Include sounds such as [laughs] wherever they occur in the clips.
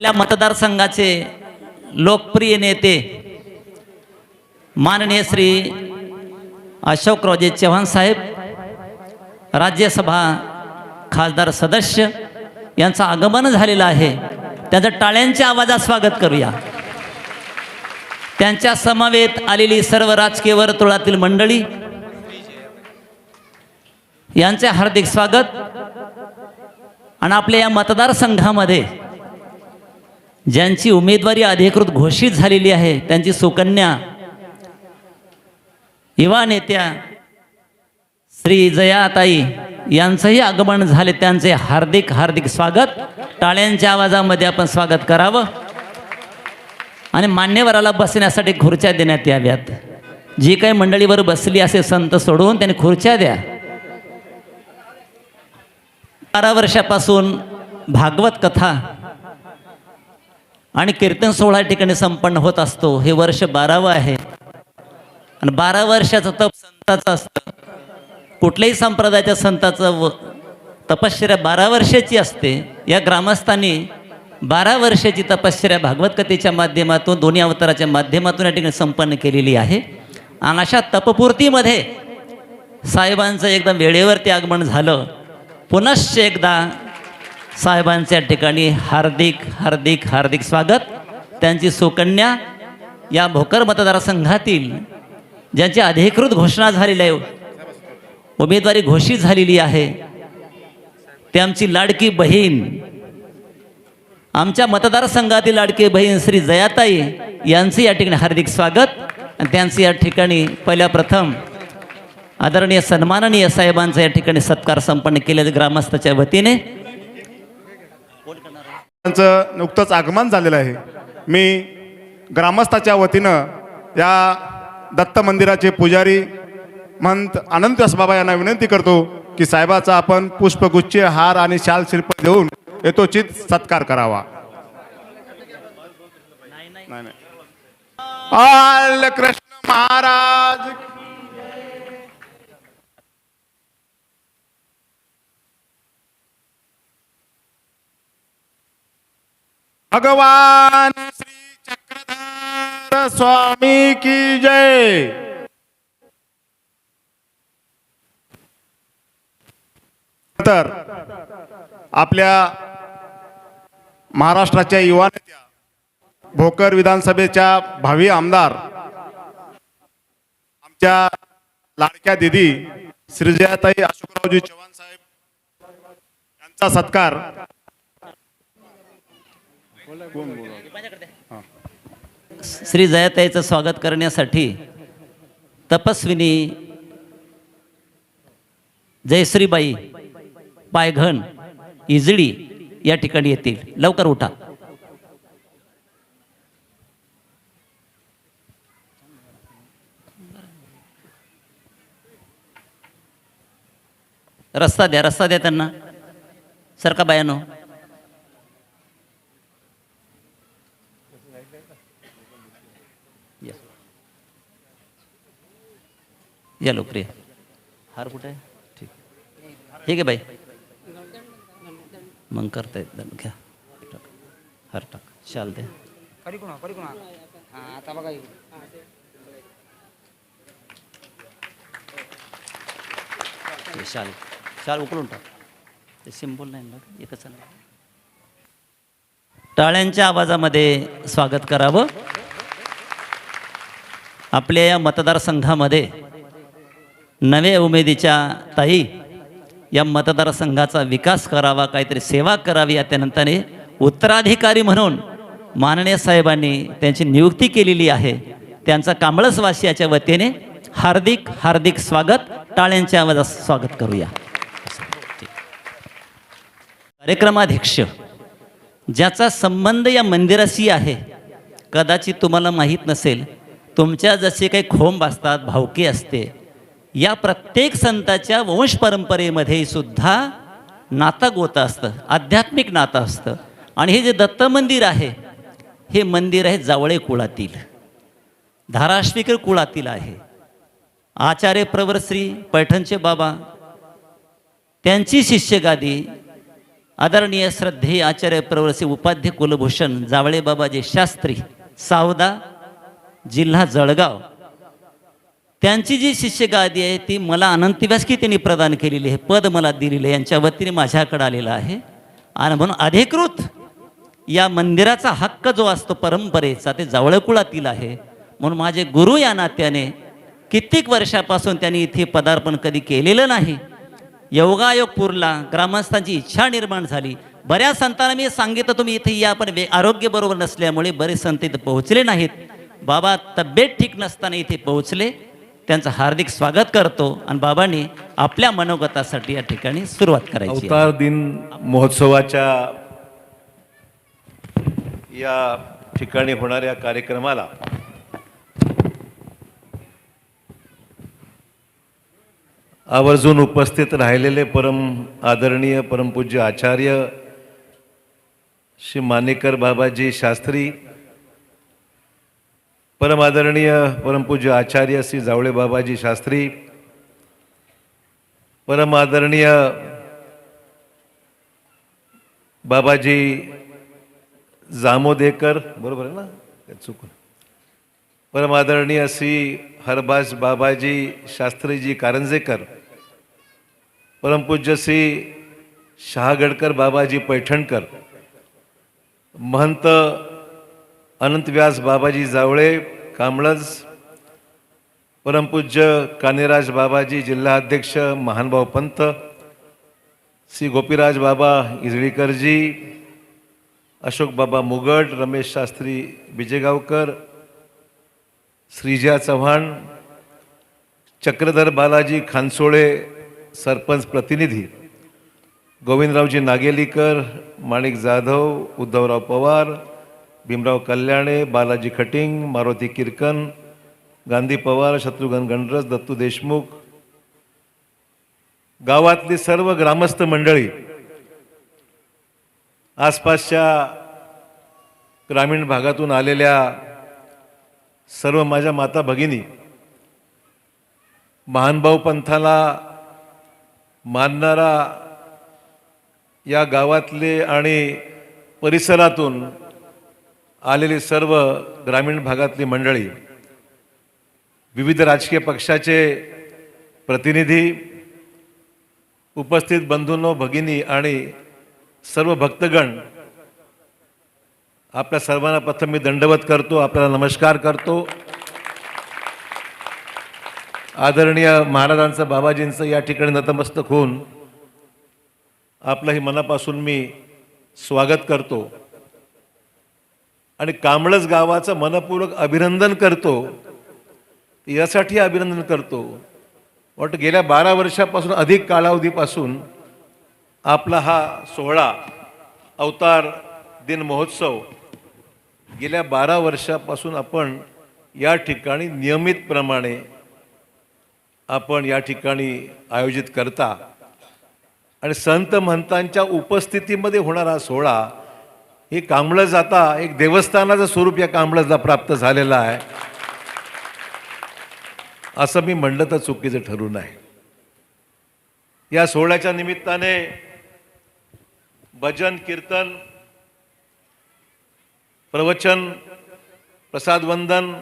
आपल्या मतदारसंघाचे लोकप्रिय नेते माननीय श्री अशोकरावजी चव्हाण साहेब राज्यसभा खासदार सदस्य यांचं आगमन झालेलं आहे. त्यांचं टाळ्यांच्या आवाजात स्वागत करूया. त्यांच्या समवेत आलेली सर्व राजकीय वर्तुळातील मंडळी यांचे हार्दिक स्वागत. आणि आपल्या या मतदारसंघामध्ये ज्यांची उमेदवारी अधिकृत घोषित झालेली आहे त्यांची सुकन्या. युवा नेत्या श्री जयाताई यांचंही आगमन झाले त्यांचे हार्दिक हार्दिक स्वागत. टाळ्यांच्या आवाजामध्ये आपण स्वागत करावं. आणि मान्यवराला बसण्यासाठी खुर्च्या देण्यात याव्यात. जी काही मंडळीवर बसली असे संत सोडून त्यांनी खुर्च्या द्या. बारा वर्षापासून भागवत कथा आणि कीर्तन सोहळा ठिकाणी संपन्न होत असतो. हे वर्ष बारावं आहे. आणि बारा वर्षाचं तप संताचं असतं. कुठल्याही संप्रदायाच्या संताचं व तपश्चर्या बारा वर्षाची असते. या ग्रामस्थांनी बारा वर्षाची तपश्चर्या भागवत कथेच्या माध्यमातून दोन्ही अवताराच्या माध्यमातून या ठिकाणी संपन्न केलेली आहे. आणि अशा तपपूर्तीमध्ये साहेबांचं एकदम वेळेवरती आगमन झालं. पुनश्च एकदा साहेबांच्या ठिकाणी हार्दिक हार्दिक हार्दिक स्वागत. त्यांची सुकन्या या भोकर मतदारसंघातील ज्यांची अधिकृत घोषणा झालेली आहे उमेदवारी घोषित झालेली आहे ते आमची लाडकी बहीण आमच्या मतदारसंघातील लाडकी बहीण श्री जयाताई यांचे या ठिकाणी हार्दिक स्वागत. आणि त्यांचे या ठिकाणी पहिल्या प्रथम आदरणीय सन्माननीय साहेबांचा या ठिकाणी सत्कार संपन्न केलेले ग्रामस्थाच्या वतीने. त्यांचं नुकतंच आगमन झालेलं आहे. मी ग्रामस्थाच्या वतीनं या दत्त मंदिराचे पुजारी महंत अनंत बाबा यांना विनंती करतो की साहेबाचा आपण पुष्पगुच्छ हार आणि शाल शिल्प देऊन यथोचित सत्कार करावा. कृष्ण महाराज! भगवान श्री चक्रधर स्वामी की जय। तर आपल्या महाराष्ट्राच्या युवा नेत्या भोकर विधानसभेच्या भावी आमदार आमच्या लाडक्या दिदी श्रीजयाताई अशोकरावजी चव्हाण साहेब यांचा सत्कार श्री जयाताईचं स्वागत करण्यासाठी तपस्विनी जयश्रीबाई पायघन इजळी या ठिकाणी येतील. लवकर उठा. रस्ता द्या रस्ता द्या त्यांना. सरका बायानो. या लोकप्रिय हार कुठे? आहे ठीक. ठीक आहे बाई. मग करता येत घ्या. टाक. हार टाक. शाल द्या. हा आता बघा शाल शाल उकळून टाक. ते सिम्बॉल नाही ना एकच. टाळ्यांच्या आवाजामध्ये स्वागत करावं. आपल्या या मतदारसंघामध्ये नव्या उमेदीच्या ताई या मतदारसंघाचा विकास करावा काहीतरी सेवा करावी या त्यानंतरने उत्तराधिकारी म्हणून माननीय साहेबांनी त्यांची नियुक्ती केलेली आहे. त्यांचा कांबळसवासियाच्या वतीने हार्दिक हार्दिक स्वागत. टाळ्यांच्या आवाजात स्वागत करूया. कार्यक्रमाध्यक्ष ज्याचा संबंध या मंदिराशी आहे कदाचित तुम्हाला माहीत नसेल तुमच्या जसे काही खोंब असतात भावकी असते या प्रत्येक संताच्या वंश परंपरेमध्ये सुद्धा नातं गोता असतं आध्यात्मिक नातं असतं. आणि हे जे दत्त मंदिर आहे हे मंदिर आहे जावळे कुळातील. धाराष्ट्रीकर कुळातील आहे. आचार्य प्रवर श्री पैठणचे बाबा त्यांची शिष्यगादी आदरणीय श्रद्धेय आचार्य प्रवर्सी उपाध्य कुलभूषण जावळेबाबाजी शास्त्री सावदा जिल्हा जळगाव त्यांची जी शिष्यगादी आहे ती मला अनंत व्यासकी त्यांनी प्रदान केलेली आहे पद मला दिलेलं आहे यांच्या वतीने माझ्याकडे आलेलं आहे. आणि म्हणून अधिकृत या मंदिराचा हक्क जो असतो परंपरेचा ते जवळकुळातील आहे. म्हणून माझे गुरु या नात्याने कित्येक वर्षापासून त्यांनी इथे पदार्पण कधी केलेलं नाही. योगायोग पुरला ग्रामस्थांची इच्छा निर्माण झाली. बऱ्याच संतांना मी सांगितलं तुम्ही इथे या पण वे आरोग्य बरोबर नसल्यामुळे बरेच संत इथे पोहोचले नाहीत. बाबा तब्येत ठीक नसताना इथे पोहोचले. त्यांचं हार्दिक स्वागत करतो आणि बाबांनी आपल्या मनोगतासाठी या ठिकाणी सुरुवात करायची अवतार दिन महोत्सवाच्या या ठिकाणी होणाऱ्या कार्यक्रमाला आवर्जून उपस्थित राहिलेले परम आदरणीय परमपूज्य आचार्य श्री मानेकर बाबाजी शास्त्री परम आदरणीय परमपूज्य आचार्य श्री जावळे बाबाजी शास्त्री परम आदरणीय बाबाजी जामोदेकर बरोबर आहे ना? चुकून. परम आदरणीय श्री हरबाज बाबाजी शास्त्रीजी कारंजेकर परमपूज्य श्री शहागडकर बाबाजी पैठणकर महंत अनंत व्यास बाबाजी जावळे कांबळज परमपूज्य कानेराज बाबाजी जिल्हाध्यक्ष महानभाव पंत श्री गोपीराज बाबा इजळीकरजी अशोक बाबा मुगट रमेश शास्त्री विजयगावकर श्रीजा चव्हाण चक्रधर बालाजी खानसोळे सरपंच प्रतिनिधी गोविंदरावजी नागेलीकर माणिक जाधव उद्धवराव पवार भीमराव कल्याणे बालाजी खटिंग मारुती किरकन गांधी पवार शत्रुघ्न गणरस दत्तू देशमुख गावातली सर्व ग्रामस्थ मंडळी आसपासच्या ग्रामीण भागातून आलेल्या सर्व माझ्या माता भगिनी महानभाऊ पंथाला मानणारा या गावातले आणि परिसरातून आलेली सर्व ग्रामीण भागातली मंडळी विविध राजकीय पक्षाचे प्रतिनिधी उपस्थित बंधूंनो भगिनी आणि सर्व भक्तगण आपल्या सर्वांना प्रथम मी दंडवत करतो आपल्याला नमस्कार करतो. आदरणीय महाराजांचं बाबाजींचं या ठिकाणी नतमस्तक होऊन आपलंही मनापासून मी स्वागत करतो. आणि कांबळज गावाचं मनपूर्वक अभिनंदन करतो. यासाठी अभिनंदन करतो. वाटतं गेल्या बारा वर्षापासून अधिक कालावधीपासून आपला हा सोहळा अवतार दिन महोत्सव गेल्या बारा वर्षापासून आपण या ठिकाणी नियमितप्रमाणे आपण या ठिकाणी आयोजित करता. आणि संत महंतांच्या उपस्थितीमध्ये होणारा सोहळा हे कांबळज आता एक देवस्थानाचं स्वरूप या कांबळजला प्राप्त झालेलं आहे. असं मी म्हणलं तर चुकीचं ठरू नाही. या सोहळ्याच्या निमित्ताने भजन कीर्तन प्रवचन प्रसाद वंदन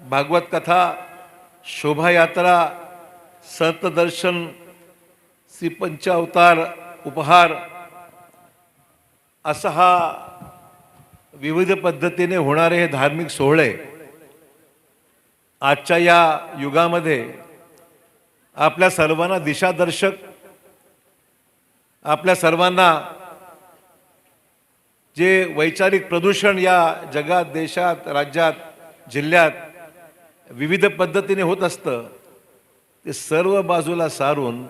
भागवत कथा शोभायात्रा संतदर्शन श्री पंचावतार उपहार असा हा विविध पद्धतीने होणारे हे धार्मिक सोहळे आजच्या या युगामध्ये आपल्या सर्वांना दिशादर्शक आपल्या सर्वांना जे वैचारिक प्रदूषण या जगात देशात राज्यात जिल्ह्यात विविध पद्धतीने होत असतं ते सर्व बाजूला सारून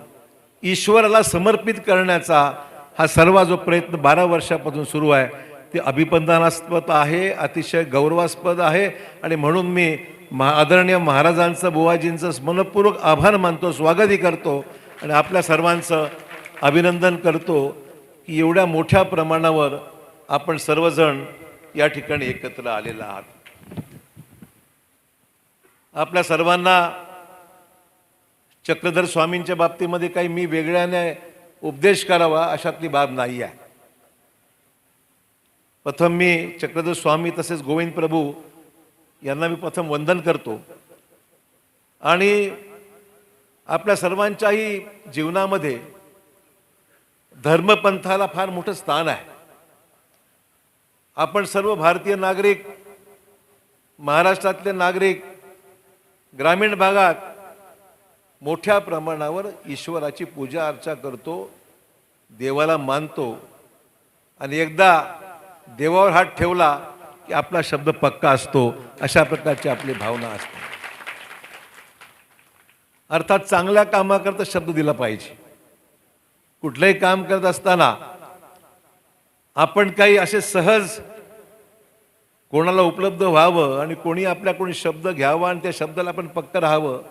ईश्वराला समर्पित करण्याचा हा सर्व जो प्रयत्न बारा वर्षापासून सुरू आहे. ते अभिपंदनास्पद आहे अतिशय गौरवास्पद आहे. आणि म्हणून मी महा आदरणीय महाराजांचं बुवाजींचं मनपूर्वक आभार मानतो स्वागतही करतो. आणि आपल्या सर्वांचं अभिनंदन करतो की एवढ्या मोठ्या प्रमाणावर आपण सर्वजण या ठिकाणी एकत्र आलेला आहात. आपल्या सर्वांना चक्रधर स्वामींच्या बाबतीमध्ये काही मी वेगळ्याने उपदेश करावा अशातली बाब नाही आहे प्रथम मी चक्रधर स्वामी तसेच गोविंद प्रभू यांना मी प्रथम वंदन करतो. आणि आपल्या सर्वांच्याही जीवनामध्ये धर्मपंथाला फार मोठं स्थान आहे. आपण सर्व भारतीय नागरिक महाराष्ट्रातले नागरिक ग्रामीण भागात मोठ्या प्रमाणावर ईश्वराची पूजा अर्चा करतो देवाला मानतो आणि एकदा देवावर हात ठेवला की आपला शब्द पक्का असतो अशा प्रकारची आपली भावना असते. अर्थात चांगल्या कामाकरता शब्द दिला पाहिजे. कुठलंही काम करत असताना आपण काही असे सहज कोणाला उपलब्ध व्हावं आणि कोणी आपल्याकडून शब्द घ्यावा आणि त्या शब्दाला आपण पक्क राहावं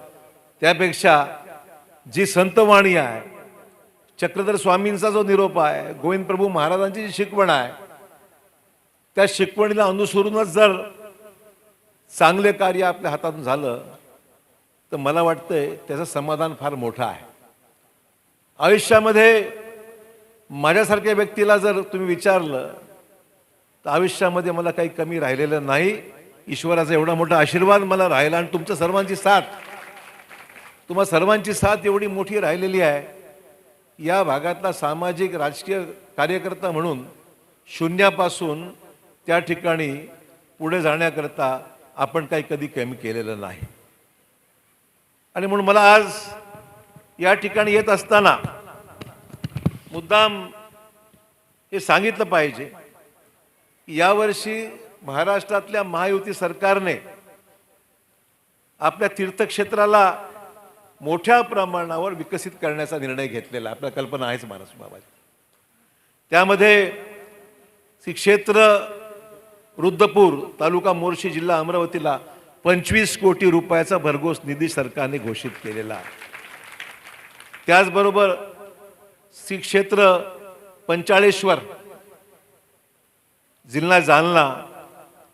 त्यापेक्षा जी संतवाणी आहे चक्रधर स्वामींचा जो निरोप आहे गोविंद प्रभू महाराजांची जी शिकवण आहे त्या शिकवणीला अनुसरूनच जर चांगले कार्य आपल्या हातातून झालं तर मला वाटतंय त्याचं समाधान फार मोठं आहे. आयुष्यामध्ये माझ्यासारख्या व्यक्तीला जर तुम्ही विचारलं तर आयुष्यामध्ये मला काही कमी राहिलेलं नाही. ईश्वराचा एवढा मोठा आशीर्वाद मला राहिला आणि तुमच्या सर्वांची साथ. तुम्हा सर्वांची साथ एवढी मोठी राहिलेली आहे. या भागातला सामाजिक राजकीय कार्यकर्ता म्हणून शून्यापासून त्या ठिकाणी पुढे जाण्याकरता आपण काही कधी कमी केलेलं नाही आणि म्हणून मला आज या ठिकाणी येत असताना मुद्दाम हे सांगितलं पाहिजे की यावर्षी महाराष्ट्रातल्या महायुती सरकारने आपल्या तीर्थक्षेत्राला मोठ्या प्रमाणावर विकसित करण्याचा निर्णय घेतलेला आहे. कल्पना आहेच महाराष्ट्र बाबाची त्यामध्ये श्री क्षेत्र रुद्रपूर तालुका मोर्शी जिल्हा अमरावतीला पंचवीस कोटी रुपयाचा भरघोस निधी सरकारने घोषित केलेला आहे. त्याचबरोबर श्री क्षेत्र पंचाळेश्वर जिल्हा जालना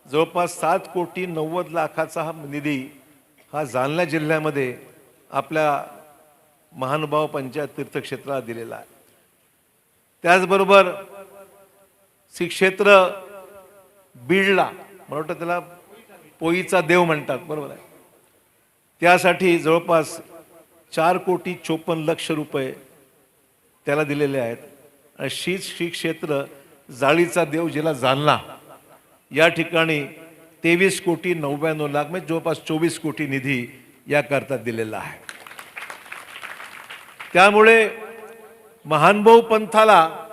जवळपास सात कोटी नव्वद लाखाचा हा निधी हा जालना जिल्ह्यामध्ये आपल्या महानुभाव पंचायत तीर्थक्षेत्राला दिलेला आहे. त्याचबरोबर श्री क्षेत्र बीडला. मला वाटतं त्याला पोईचा देव म्हणतात बरोबर आहे. त्यासाठी जवळपास चार कोटी चोपन्न लक्ष रुपये त्याला दिलेले आहेत. आणि शीच श्री क्षेत्र जाळीचा देव जिला जालना. या ठिकाणी तेवीस कोटी नव्याण्णव लाख म्हणजे जवळपास चोवीस कोटी निधी याकरता दिलेला आहे. त्यामुळे महानभाऊ पंथाला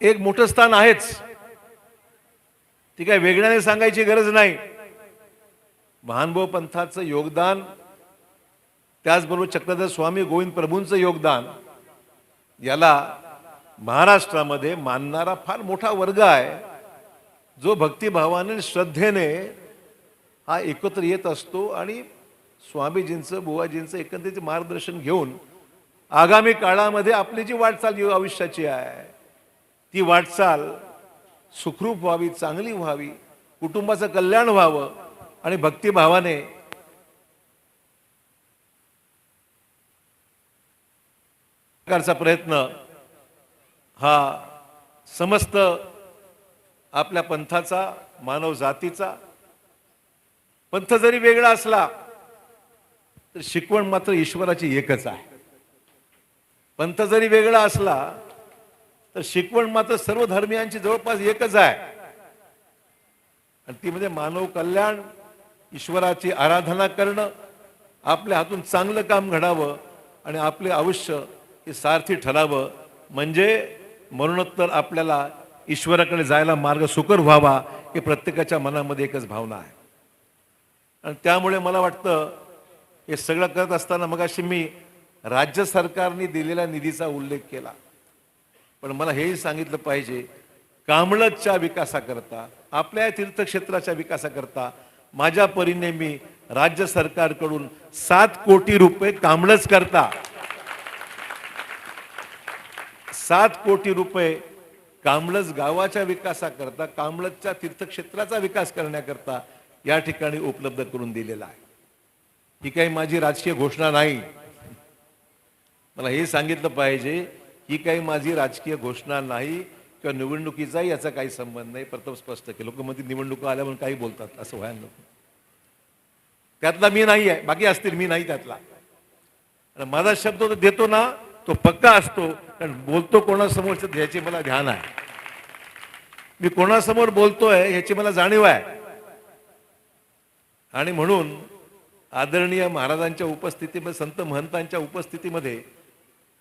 एक मोठं स्थान आहेच. ती काय वेगळ्याने सांगायची गरज नाही. महानभाऊ पंथाचं योगदान त्याचबरोबर चक्रधर स्वामी गोविंद प्रभूंचं योगदान याला महाराष्ट्रामध्ये मानणारा फार मोठा वर्ग आहे. जो भक्तिभावाने श्रद्धेने हा एकत्र येत असतो आणि स्वामीजींचं बुवाजींचं एकंदरीत मार्गदर्शन घेऊन आगामी काळामध्ये आपली जी वाटचाल आयुष्याची आहे ती वाटचाल सुखरूप व्हावी चांगली व्हावी कुटुंबाचं कल्याण व्हावं आणि भक्तिभावाने प्रकारचा प्रयत्न हा समस्त आपल्या पंथाचा मानव जातीचा. पंथ जरी वेगळा असला तर शिकवण मात्र ईश्वराची एकच आहे. पंथ जरी वेगळा असला तर शिकवण मात्र सर्व धर्मियांची जवळपास एकच आहे. आणि ती म्हणजे मानव कल्याण ईश्वराची आराधना करणं आपल्या हातून चांगलं काम घडावं आणि आपले आयुष्य हे सारथी ठरावं. म्हणजे मरणोत्तर आपल्याला ईश्वराकडे जायला मार्ग सुकर व्हावा हे प्रत्येकाच्या मनामध्ये एकच भावना आहे. आणि त्यामुळे मला वाटतं हे सगळं करत असताना मगाशी मी राज्य सरकारने दिलेल्या निधीचा उल्लेख केला. पण मला हेही सांगितलं पाहिजे कामळतच्या विकासाकरता आपल्या तीर्थक्षेत्राच्या विकासाकरता माझ्या परीने मी राज्य सरकारकडून सात कोटी रुपये कांबळच करता. सात कोटी रुपये कांबळज गावाच्या विकासाकरता कांबळजच्या तीर्थक्षेत्राचा विकास करण्याकरता या ठिकाणी उपलब्ध करून दिलेला आहे. ही काही माझी राजकीय घोषणा नाही. मला हे सांगितलं पाहिजे ही काही माझी राजकीय घोषणा नाही किंवा निवडणुकीचाही याचा काही संबंध नाही. प्रथम स्पष्ट केलं. लोक म्हणतील निवडणुका आल्या म्हणून काही बोलतात असं व्हायला नको. त्यातला मी नाही आहे बाकी असतील मी नाही त्यातला. माझा शब्द तो देतो ना तो पक्का असतो. कारण बोलतो कोणासमोरचं ह्याचे मला ध्यान आहे. मी कोणासमोर बोलतोय ह्याची मला जाणीव आहे. आणि म्हणून आदरणीय महाराजांच्या उपस्थितीमध्ये संत महंतांच्या उपस्थितीमध्ये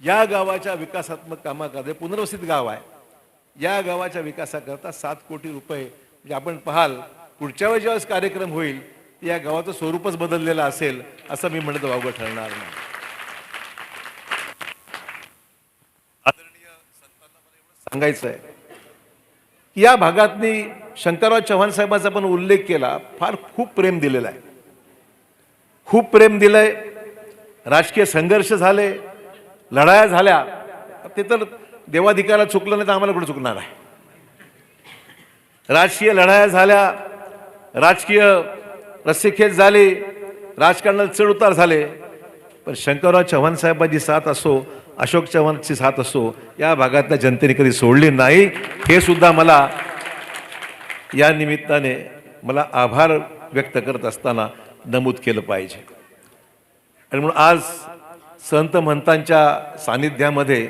या गावाच्या विकासात्मक कामाकरता हे पुनर्वसित गाव आहे. या गावाच्या विकासाकरता सात कोटी रुपये म्हणजे आपण पाहाल पुढच्या वेळी ज्यावेळेस कार्यक्रम होईल या गावाचं स्वरूपच बदललेलं असेल असं मी म्हणत वावगं ठरणार नाही. आदरणीय सांगायचं आहे की या भागातनी शंकरराव चव्हाण साहेबांचा पण उल्लेख केला फार खूप प्रेम दिलेला आहे. खूप प्रेम दिलंय. राजकीय संघर्ष झाले. लढाया झाल्या ते तर देवाधिकाला चुकलं नाही तर आम्हाला कुठे चुकणार आहे? राजकीय लढाया झाल्या राजकीय रस्सीखेच झाले राजकारणात चढउतार झाले. पण शंकरराव चव्हाण साहेबांची साथ असो अशोक चव्हाणची साथ असो या भागातल्या जनतेने कधी सोडली नाही हे सुद्धा मला या निमित्ताने मला आभार व्यक्त करत असताना नमूद केलं पाहिजे. आणि म्हणून आज संत महंतांच्या सानिध्यामध्ये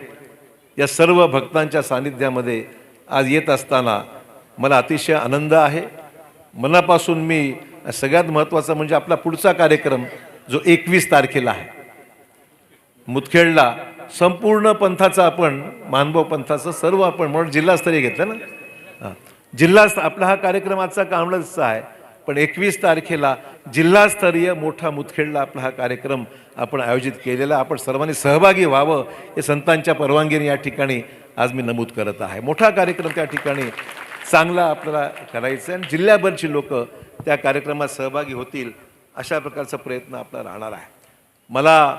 या सर्व भक्तांच्या सानिध्यामध्ये आज येत असताना मला अतिशय आनंद आहे. मनापासून मी सगळ्यात महत्त्वाचा म्हणजे आपला पुढचा कार्यक्रम जो एकवीस तारखेला आहे. मुदखेडला संपूर्ण पंथाचा आपण मानभाव पंथाचं सर्व आपण म्हणून जिल्हास्तरीय घेतलं ना? हां. जिल्हा आपला हा कार्यक्रम आजचा कांबळचा आहे. पण एकवीस तारखेला जिल्हास्तरीय मोठा मुतखेडला आपला हा कार्यक्रम आपण आयोजित केलेला आपण सर्वांनी सहभागी व्हावं हे संतांच्या परवानगीने या ठिकाणी आज मी नमूद करत आहे. मोठा कार्यक्रम त्या ठिकाणी चांगला आपल्याला करायचा आहे आणि जिल्ह्याभरची लोक त्या कार्यक्रमात सहभागी होतील अशा प्रकारचा प्रयत्न आपला राहणार आहे. मला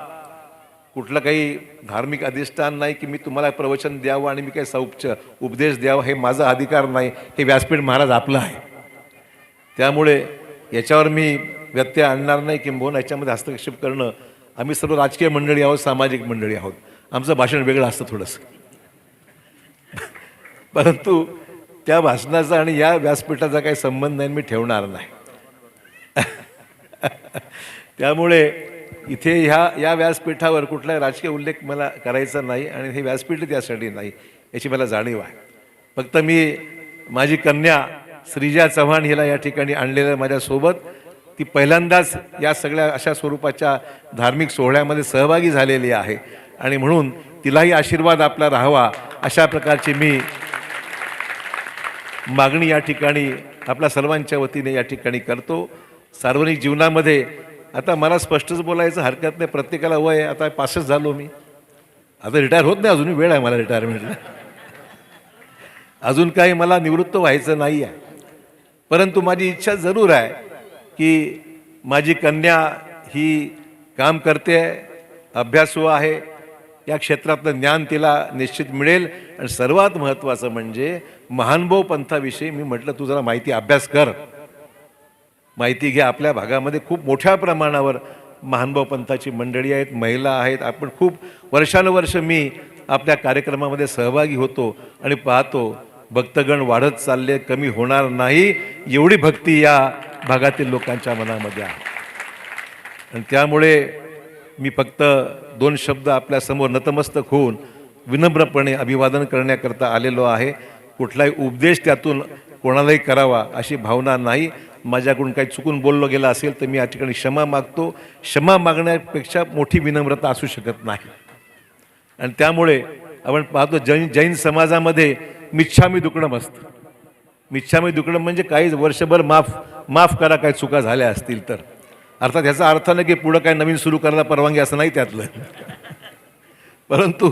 कुठलं काही धार्मिक अधिष्ठान नाही की मी तुम्हाला प्रवचन द्यावं आणि मी काही सौपच उपदेश द्यावा हे माझा अधिकार नाही. हे व्यासपीठ महाराज आपलं आहे. त्यामुळे याच्यावर मी व्यत्यय आणणार नाही किंबहुना याच्यामध्ये हस्तक्षेप करणं. आम्ही सर्व राजकीय मंडळी आहोत सामाजिक मंडळी आहोत. आमचं भाषण वेगळं असतं थोडंसं. [laughs] परंतु त्या भाषणाचा आणि या व्यासपीठाचा काही संबंध नाही मी ठेवणार नाही. [laughs] त्यामुळे इथे ह्या या व्यासपीठावर कुठलाही राजकीय उल्लेख मला करायचा नाही आणि हे व्यासपीठ त्यासाठी नाही याची मला जाणीव आहे. फक्त मी माझी कन्या श्रीजा चव्हाण हिला या ठिकाणी आणलेलं माझ्यासोबत. ती पहिल्यांदाच या सगळ्या अशा स्वरूपाच्या धार्मिक सोहळ्यामध्ये सहभागी झालेली आहे. आणि म्हणून तिलाही आशीर्वाद आपला राहावा अशा प्रकारची मी मागणी या ठिकाणी आपल्या सर्वांच्या वतीने या ठिकाणी करतो. सार्वजनिक जीवनामध्ये आता मला स्पष्टच बोलायचं हरकत नाही. प्रत्येकाला वय आता पासच झालो मी. आता रिटायर होत नाही. अजूनही वेळ आहे मला रिटायरमेंटला अजून काही मला निवृत्त व्हायचं नाही आहे परंतु माझी इच्छा जरूर आहे की माझी कन्या ही काम करते आहे अभ्यासू आहे या क्षेत्रातलं ज्ञान तिला निश्चित मिळेल. आणि सर्वात महत्त्वाचं म्हणजे महानुभव पंथाविषयी मी म्हटलं तू जरा माहिती अभ्यास कर. माहिती घ्या आपल्या भागामध्ये खूप मोठ्या प्रमाणावर महानुभव पंथाची मंडळी आहेत महिला आहेत. आपण खूप वर्षानुवर्ष मी आपल्या कार्यक्रमामध्ये सहभागी होतो आणि पाहतो. भक्तगण वाढत चालले कमी होणार नाही एवढी भक्ती या भागातील लोकांच्या मनामध्ये आहे. आणि त्यामुळे मी फक्त दोन शब्द आपल्यासमोर नतमस्तक होऊन विनम्रपणे अभिवादन करण्याकरता आलेलो आहे. कुठलाही उपदेश त्यातून कोणालाही करावा अशी भावना नाही. माझ्याकडून काही चुकून बोललो गेलं असेल तर मी या ठिकाणी क्षमा मागतो. क्षमा मागण्यापेक्षा मोठी विनम्रता असू शकत नाही. आणि त्यामुळे आपण पाहतो जैन जैन समाजामध्ये मिच्छामी दुकडम असतं. मिच्छामी दुकडम म्हणजे काही वर्षभर माफ माफ करा काही चुका झाल्या असतील तर. अर्थात ह्याचा अर्थ नाही की पुढं काय नवीन सुरू करायला परवानगी असं नाही त्यातलं. परंतु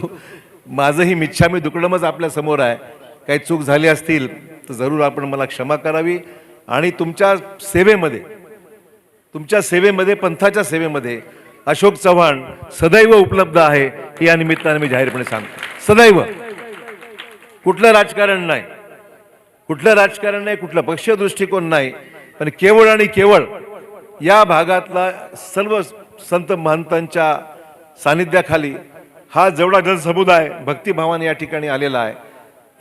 माझंही मिच्छामी दुकडमच आपल्यासमोर आहे. काही चूक झाली असतील तर जरूर आपण मला क्षमा करावी. आणि तुमच्या सेवेमध्ये तुमच्या सेवेमध्ये पंथाच्या सेवेमध्ये अशोक चव्हाण सदैव उपलब्ध आहे हे या निमित्ताने मी जाहीरपणे सांगतो. सदैव. कुठलं राजकारण नाही. कुठलं राजकारण नाही कुठलं पक्षीय दृष्टिकोन नाही पण केवळ आणि केवळ या भागातला सर्व संत महंतांच्या सानिध्याखाली हा जेवढा जनसमुदाय भक्तिभावाने या ठिकाणी आलेला आहे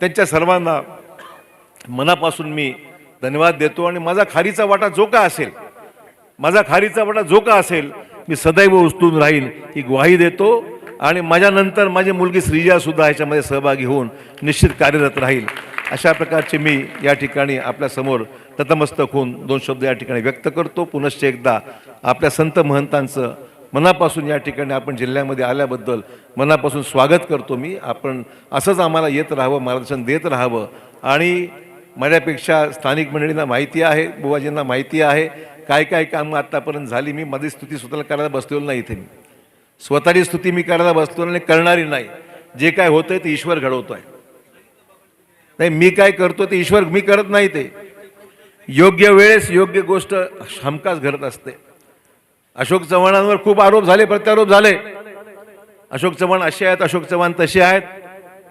त्यांच्या सर्वांना मनापासून मी धन्यवाद देतो आणि माझा खारीचा वाटा जो का असेल माझा खारीचा वाटा जो का असेल मी सदैव उचलून राहील ही ग्वाही देतो. आणि माझ्यानंतर माझी मुलगी श्रीजासुद्धा ह्याच्यामध्ये याच्यामध्ये सहभागी होऊन निश्चित कार्यरत राहील. अशा प्रकारचे मी या ठिकाणी आपल्यासमोर ततमस्तक होऊन दोन शब्द या ठिकाणी व्यक्त करतो. पुनश्च एकदा आपल्या संत महंतांचं मनापासून या ठिकाणी आपण जिल्ह्यामध्ये आल्याबद्दल मनापासून स्वागत करतो मी. आपण असंच आम्हाला येत राहावं मार्गदर्शन देत राहावं. आणि माझ्यापेक्षा स्थानिक मंडळींना माहिती आहे बुवाजींना माहिती आहे. काय काय कामं आत्तापर्यंत झाली मी माझी स्तुती स्वतःला करायला बसलेलो नाही इथे मी. स्वतःची स्तुती मी करायला बसलो आणि करणारी नाही. जे काय होतंय ते ईश्वर घडवतो आहे नाही मी काय करतो ते ईश्वर मी करत नाही ते. योग्य वेळेस योग्य गोष्ट हमखास घडत असते. अशोक चव्हाणांवर खूप आरोप झाले प्रत्यारोप झाले. अशोक चव्हाण असे आहेत अशोक चव्हाण तसे आहेत.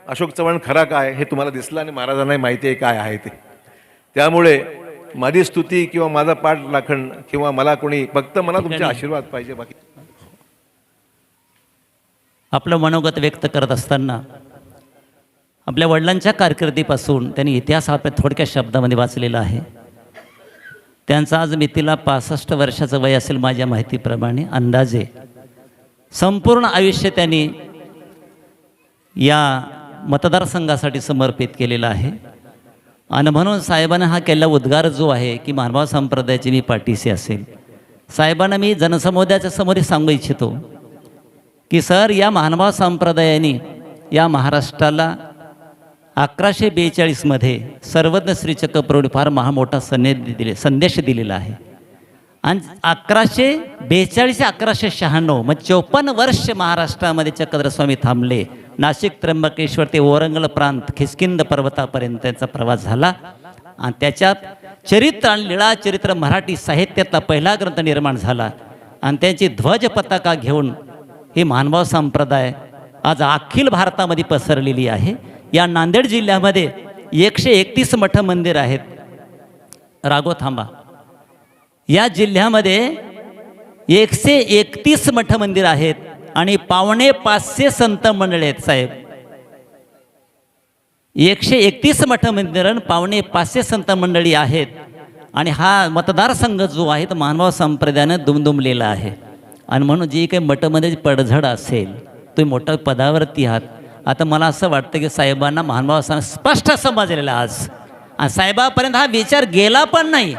अशोक चव्हाण खरा काय हे तुम्हाला दिसलं आणि महाराजांनाही माहिती आहे काय आहे ते. त्यामुळे माझी स्तुती किंवा माझा पाठ राखण किंवा मला कोणी फक्त मला तुमचे आशीर्वाद पाहिजे बाकी आपलं मनोगत व्यक्त करत असताना आपल्या वडिलांच्या कारकिर्दीपासून त्यांनी इतिहास आपल्या थोडक्या शब्दामध्ये वाचलेला आहे. त्यांचं आज मितीला पासष्ट वर्षाचं वय असेल माझ्या माहितीप्रमाणे अंदाजे संपूर्ण आयुष्य त्यांनी या मतदारसंघासाठी समर्पित केलेलं आहे. आणि म्हणून साहेबांना हा केलेला उद्गार जो आहे की मानवा संप्रदायाची मी पाठीशी असेल. साहेबांना मी जनसमुदायाच्या समोर सांगू इच्छितो की सर या मानवा संप्रदायाने या महाराष्ट्राला अकराशे बेचाळीसमध्ये सर्वज्ञ श्री फार महामोठा संदेश दिले संदेश दिलेला आहे. आणि अकराशे बेचाळीस अकराशे शहाण्णव मग चौपन्न वर्ष महाराष्ट्रामध्ये चक्रधरस्वामी थांबले. नाशिक त्र्यंबकेश्वर ते ओरंगल प्रांत खिसकिंद पर्वतापर्यंत त्यांचा प्रवास झाला. आणि त्याच्यात चरित्र आणि लीळा चरित्र मराठी साहित्यातला पहिला ग्रंथ निर्माण झाला. आणि त्यांची ध्वज पताका घेऊन ही मानभाव संप्रदाय आज अखिल भारतामध्ये पसरलेली आहे. या नांदेड जिल्ह्यामध्ये एकशे एकतीस मठ मंदिर आहेत. राघो थांबा. या जिल्ह्यामध्ये एकशे एकतीस मठ मंदिर आहेत आणि पावणे पाचशे संत मंडळी आहेत साहेब. एकशे एकतीस मठ मंदिर आणि पावणे पाचशे संत मंडळी आहेत. आणि हा मतदारसंघ जो आहे तो मानव संप्रदायानं दुमदुमलेला आहे. आणि म्हणून जी काही मठमध्ये पडझड असेल तुम्ही मोठ्या पदावरती आहात. आता मला असं वाटतं की साहेबांना महानुभाव स्पष्ट समजलेला आज. आणि साहेबापर्यंत हा विचार गेला पण नाही.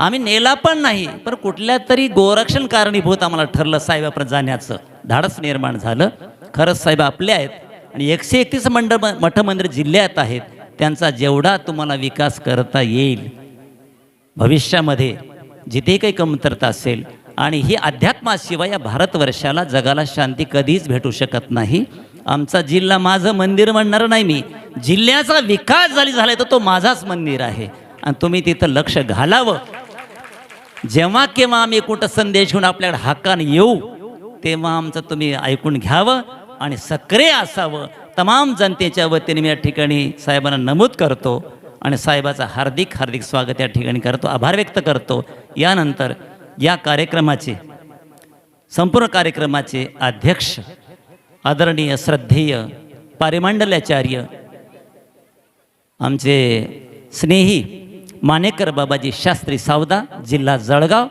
आम्ही नेला पण नाही पण कुठल्या तरी गोरक्षण कारणीभूत आम्हाला ठरलं साहेबापर्यंत जाण्याचं. धाडस निर्माण झालं. खरंच साहेब आपले आहेत आणि एकशे एकतीस मंडळ मठ मंदिर जिल्ह्यात आहेत. त्यांचा जेवढा तुम्हाला विकास करता येईल भविष्यामध्ये जिथे काही कमतरता असेल आणि ही अध्यात्माशिवाय या भारतवर्षाला जगाला शांती कधीच भेटू शकत नाही. आमचा जिल्हा माझं मंदिर म्हणणार नाही मी. जिल्ह्याचा विकास झाली झाला तर तो माझाच मंदिर आहे. आणि तुम्ही तिथं लक्ष घालावं. जेव्हा केव्हा आम्ही कुठं संदेश घेऊन आपल्याकडे हाकान येऊ तेव्हा आमचं तुम्ही ऐकून घ्यावं आणि सक्रिय असावं. तमाम जनतेच्या वतीने मी या ठिकाणी साहेबांना नमूद करतो आणि साहेबाचं हार्दिक हार्दिक स्वागत या ठिकाणी करतो आभार व्यक्त करतो. यानंतर या कार्यक्रमाचे संपूर्ण कार्यक्रमाचे अध्यक्ष आदरणीय श्रद्धेय पारिमांडलाचार्य आमचे स्नेही मानेकर बाबाजी शास्त्री सावदा जिल्हा जळगाव.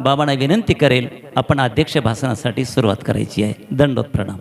बाबांना विनंती करेल आपण अध्यक्ष भाषणासाठी सुरुवात करायची आहे. दंडोत प्रणाम